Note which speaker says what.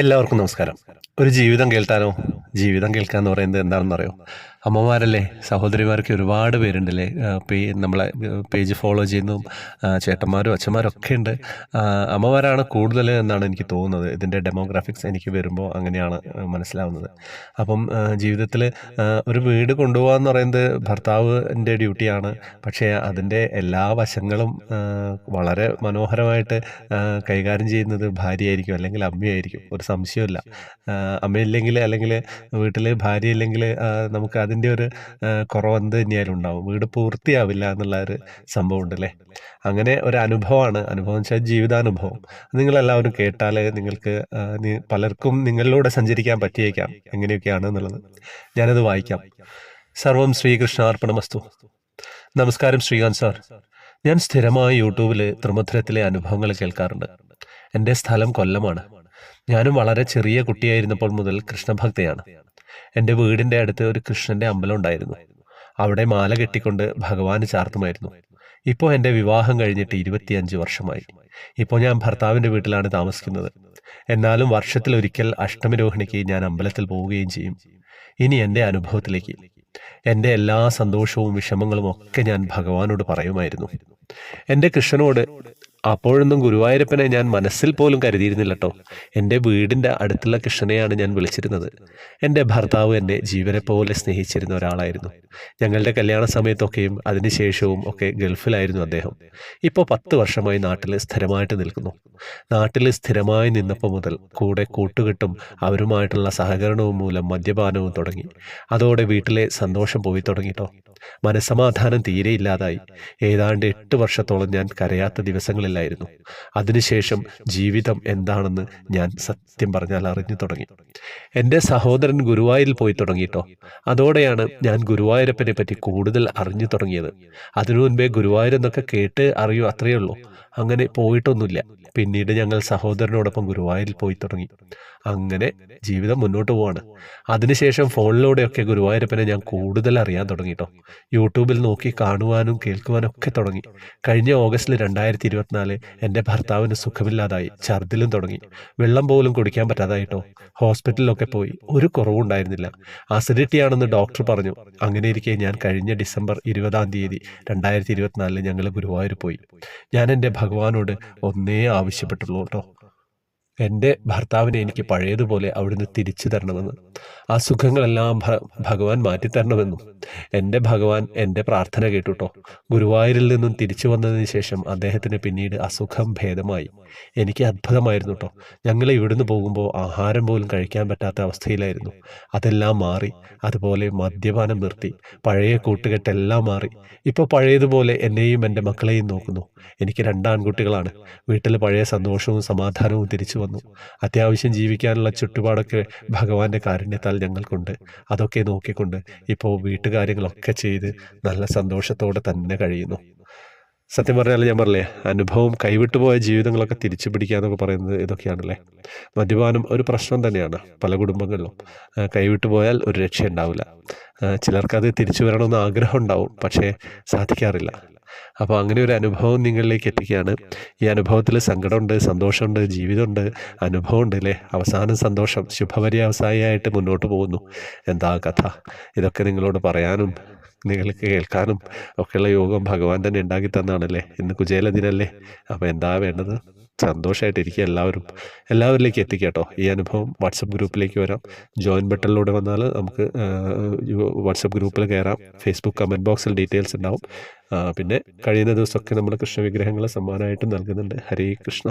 Speaker 1: എല്ലാവർക്കും നമസ്കാരം. ഒരു ജീവിതം കേൾക്കാനോ ജീവിതം കേൾക്കുക എന്ന് പറയുന്നത് എന്താണെന്ന് അറിയോ അമ്മമാരല്ലേ? സഹോദരിമാർക്ക് ഒരുപാട് പേരുണ്ടല്ലേ? പേ നമ്മളെ പേജ് ഫോളോ ചെയ്യുന്നതും ആ, ചേട്ടന്മാരും അച്ഛന്മാരും ഒക്കെ ഉണ്ട്. അമ്മമാരാണ് കൂടുതൽ എന്നാണ് എനിക്ക് തോന്നുന്നത്. ഇതിന്റെ ഡെമോഗ്രാഫിക്സ് എനിക്ക് വരുമ്പോൾ അങ്ങനെയാണ് മനസ്സിലാവുന്നത്. അപ്പം ജീവിതത്തിൽ ഒരു വീട് കൊണ്ടുപോകുക എന്ന് പറയുന്നത് ഭർത്താവിന്റെ ഡ്യൂട്ടിയാണ്. പക്ഷേ അതിന്റെ എല്ലാ വശങ്ങളും വളരെ മനോഹരമായിട്ട് കൈകാര്യം ചെയ്യുന്നത് ഭാര്യയായിരിക്കും അല്ലെങ്കിൽ അമ്മയായിരിക്കും. ഒരു സംശയമില്ല അമ്മയില്ലെങ്കിൽ അല്ലെങ്കിൽ വീട്ടിൽ ഭാര്യ ഇല്ലെങ്കിൽ നമുക്ക് അതിന്റെ ഒരു കുറവ് എന്ത് തന്നെയായാലും ഉണ്ടാവും. വീട് പൂർത്തിയാവില്ല എന്നുള്ള ഒരു സംഭവം ഉണ്ടല്ലേ? അങ്ങനെ ഒരു അനുഭവമാണ്. അനുഭവം എന്ന് വെച്ചാൽ ജീവിതാനുഭവം. നിങ്ങളെല്ലാവരും കേട്ടാൽ നിങ്ങൾക്ക് പലർക്കും നിങ്ങളിലൂടെ സഞ്ചരിക്കാൻ പറ്റിയേക്കാം. എങ്ങനെയൊക്കെയാണ് എന്നുള്ളത്. ഞാനത് വായിക്കാം. സർവം ശ്രീകൃഷ്ണാർപ്പണമസ്തു. നമസ്കാരം ശ്രീകാന്ത് സാർ. ഞാൻ സ്ഥിരമായി യൂട്യൂബിൽ ത്രിമധുരത്തിലെ അനുഭവങ്ങൾ കേൾക്കാറുണ്ട്. എന്റെ സ്ഥലം കൊല്ലമാണ്. ഞാനും വളരെ ചെറിയ കുട്ടിയായിരുന്നപ്പോൾ മുതൽ കൃഷ്ണഭക്തയാണ്. എന്റെ വീടിന്റെ അടുത്ത് ഒരു കൃഷ്ണന്റെ അമ്പലം ഉണ്ടായിരുന്നു. അവിടെ മാല കെട്ടിക്കൊണ്ട് ഭഗവാന് ചാർത്തുമായിരുന്നു. ഇപ്പോൾ എന്റെ വിവാഹം കഴിഞ്ഞിട്ട് ഇരുപത്തിയഞ്ച് വർഷമായി. ഇപ്പോൾ ഞാൻ ഭർത്താവിന്റെ വീട്ടിലാണ് താമസിക്കുന്നത്. എന്നാലും വർഷത്തിലൊരിക്കൽ അഷ്ടമി രോഹിണിക്ക് ഞാൻ അമ്പലത്തിൽ പോവുകയും ചെയ്യും. ഇനി എന്റെ അനുഭവത്തിലേക്ക്. എന്റെ എല്ലാ സന്തോഷവും വിഷമങ്ങളും ഒക്കെ ഞാൻ ഭഗവാനോട് പറയുമായിരുന്നു. എന്റെ കൃഷ്ണനോട് അപ്പോഴൊന്നും ഗുരുവായൂരപ്പനെ ഞാൻ മനസ്സിൽ പോലും കരുതിയിരുന്നില്ല കേട്ടോ എന്റെ വീടിന്റെ അടുത്തുള്ള കൃഷ്ണനെയാണ് ഞാൻ വിളിച്ചിരുന്നത്. എന്റെ ഭർത്താവ് എന്നെ ജീവനെ പോലെ സ്നേഹിച്ചിരുന്ന ഒരാളായിരുന്നു. ഞങ്ങളുടെ കല്യാണ സമയത്തൊക്കെയും അതിനുശേഷവും ഒക്കെ ഗൾഫിലായിരുന്നു അദ്ദേഹം. ഇപ്പോൾ പത്ത് വർഷമായി നാട്ടിൽ സ്ഥിരമായിട്ട് നിൽക്കുന്നു. നാട്ടിൽ സ്ഥിരമായി നിന്നപ്പോൾ മുതൽ കൂടെ കൂട്ടുകെട്ടും അവരുമായിട്ടുള്ള സഹകരണവും മൂലം മദ്യപാനവും തുടങ്ങി. അതോടെ വീട്ടിലെ സന്തോഷം പോയി തുടങ്ങിട്ടോ മനസ്സമാധാനം തീരെ ഇല്ലാതായി ഏതാണ്ട് എട്ട് വർഷത്തോളം ഞാൻ കരയാത്ത ദിവസങ്ങളില്ലായിരുന്നു അതിനുശേഷം ജീവിതം എന്താണെന്ന് ഞാൻ സത്യം പറഞ്ഞാൽ അറിഞ്ഞു തുടങ്ങി. എന്റെ സഹോദരൻ ഗുരുവായൂരിൽ പോയി തുടങ്ങിയിട്ടോ അതോടെയാണ് ഞാൻ ഗുരുവായൂരപ്പനെ പറ്റി കൂടുതൽ അറിഞ്ഞു തുടങ്ങിയത്. അതിനു മുൻപേ ഗുരുവായൂരെന്നൊക്കെ കേട്ട് അറിയൂ അത്രയേ ഉള്ളൂ. അങ്ങനെ പോയിട്ടൊന്നുമില്ല. പിന്നീട് ഞങ്ങൾ സഹോദരനോടൊപ്പം ഗുരുവായൂരിൽ പോയി തുടങ്ങി. അങ്ങനെ ജീവിതം മുന്നോട്ട് പോവാണ്. അതിനുശേഷം ഫോണിലൂടെയൊക്കെ ഗുരുവായൂരപ്പനെ ഞാൻ കൂടുതൽ അറിയാൻ തുടങ്ങിട്ടോ. യൂട്യൂബിൽ നോക്കി കാണുവാനും കേൾക്കുവാനും ഒക്കെ തുടങ്ങി. കഴിഞ്ഞ ഓഗസ്റ്റിൽ രണ്ടായിരത്തി ഇരുപത്തിനാല് എന്റെ ഭർത്താവിന് സുഖമില്ലാതായി ഛർദിലും തുടങ്ങി. വെള്ളം പോലും കുടിക്കാൻ പറ്റാതായിട്ടോ. ഹോസ്പിറ്റലിലൊക്കെ പോയി. ഒരു കുറവുണ്ടായിരുന്നില്ല. അസിഡിറ്റി ആണെന്ന് ഡോക്ടർ പറഞ്ഞു. അങ്ങനെ ഇരിക്കെ ഞാൻ കഴിഞ്ഞ ഡിസംബർ ഇരുപതാം തീയതി രണ്ടായിരത്തി ഇരുപത്തിനാലിൽ ഞങ്ങൾ ഗുരുവായൂർ പോയി. ഞാൻ എന്റെ ഭഗവാനോട് ഒന്നേ ആവശ്യപ്പെട്ടുള്ളൂ കേട്ടോ. എന്റെ ഭർത്താവിനെ എനിക്ക് പഴയതുപോലെ അവിടുന്ന് തിരിച്ചു തരണമെന്ന് ആ സുഖങ്ങളെല്ലാം ഭഗവാൻ മാറ്റിത്തരണമെന്നും എന്റെ ഭഗവാൻ എന്റെ പ്രാർത്ഥന കേട്ടുട്ടോ. ഗുരുവായൂരിൽ നിന്നും തിരിച്ചു വന്നതിന് ശേഷം അദ്ദേഹത്തിന് പിന്നീട് അസുഖം ഭേദമായി. എനിക്ക് അത്ഭുതമായിരുന്നു കേട്ടോ ഞങ്ങൾ ഇവിടുന്ന് പോകുമ്പോൾ ആഹാരം പോലും കഴിക്കാൻ പറ്റാത്ത അവസ്ഥയിലായിരുന്നു. അതെല്ലാം മാറി അതുപോലെ മദ്യപാനം നിർത്തി പഴയ കൂട്ടുകെട്ടെല്ലാം മാറി. ഇപ്പോൾ പഴയതുപോലെ എന്നെയും എന്റെ മക്കളെയും നോക്കുന്നു. എനിക്ക് രണ്ടാൺകുട്ടികളാണ് വീട്ടിൽ പഴയ സന്തോഷവും സമാധാനവും തിരിച്ചു വന്നു. അത്യാവശ്യം ജീവിക്കാനുള്ള ചുറ്റുപാടൊക്കെ ഭഗവാന്റെ കാരുണ്യത്താൽ ഞങ്ങൾക്കുണ്ട്. അതൊക്കെ നോക്കിക്കൊണ്ട് ഇപ്പോൾ വീട്ടുകാര്യങ്ങളൊക്കെ ചെയ്ത് നല്ല സന്തോഷത്തോടെ തന്നെ കഴിയുന്നു. സത്യം പറഞ്ഞാൽ ഞാൻ പറഞ്ഞില്ലേ അനുഭവം കൈവിട്ടുപോയ ജീവിതങ്ങളൊക്കെ തിരിച്ചു പിടിക്കുക എന്നൊക്കെ പറയുന്നത് ഇതൊക്കെയാണല്ലേ? മദ്യപാനം ഒരു പ്രശ്നം തന്നെയാണ് പല കുടുംബങ്ങളിലും. കൈവിട്ടു പോയാൽ ഒരു രക്ഷയുണ്ടാവില്ല. ചിലർക്കത് തിരിച്ചു വരണമെന്ന് ആഗ്രഹം ഉണ്ടാവും പക്ഷേ സാധിക്കാറില്ല. അപ്പോൾ അങ്ങനെ ഒരു അനുഭവം നിങ്ങളിലേക്ക് എത്തിക്കുകയാണ്. ഈ അനുഭവത്തിൽ സങ്കടമുണ്ട് സന്തോഷമുണ്ട് ജീവിതമുണ്ട് അനുഭവമുണ്ട് അല്ലേ? അവസാനം സന്തോഷം ശുഭപര്യവസായിയായിട്ട് മുന്നോട്ട് പോകുന്നു. എന്താ കഥ? ഇതൊക്കെ നിങ്ങളോട് പറയാനും നിങ്ങൾക്ക് കേൾക്കാനും ഒക്കെയുള്ള യോഗം ഭഗവാൻ തന്നെ ഉണ്ടാക്കി തന്നാണല്ലേ? ഇന്ന് കുചേല ദിനല്ലേ അപ്പോൾ എന്താ വേണ്ടത്? സന്തോഷമായിട്ടിരിക്കുക എല്ലാവരും എല്ലാവരിലേക്ക് എത്തിക്കട്ടോ. ഈ അനുഭവം വാട്സപ്പ് ഗ്രൂപ്പിലേക്ക് വരാം. ജോയിൻ ബട്ടണിലൂടെ വന്നാൽ നമുക്ക് വാട്സപ്പ് ഗ്രൂപ്പിൽ കയറാം. ഫേസ്ബുക്ക് കമന്റ് ബോക്സിൽ ഡീറ്റെയിൽസ് ഉണ്ടാവും. പിന്നെ കഴിയുന്ന ദിവസമൊക്കെ നമ്മൾ കൃഷ്ണ വിഗ്രഹങ്ങൾ സമ്മാനമായിട്ട് നൽകുന്നുണ്ട്. ഹരേ കൃഷ്ണ.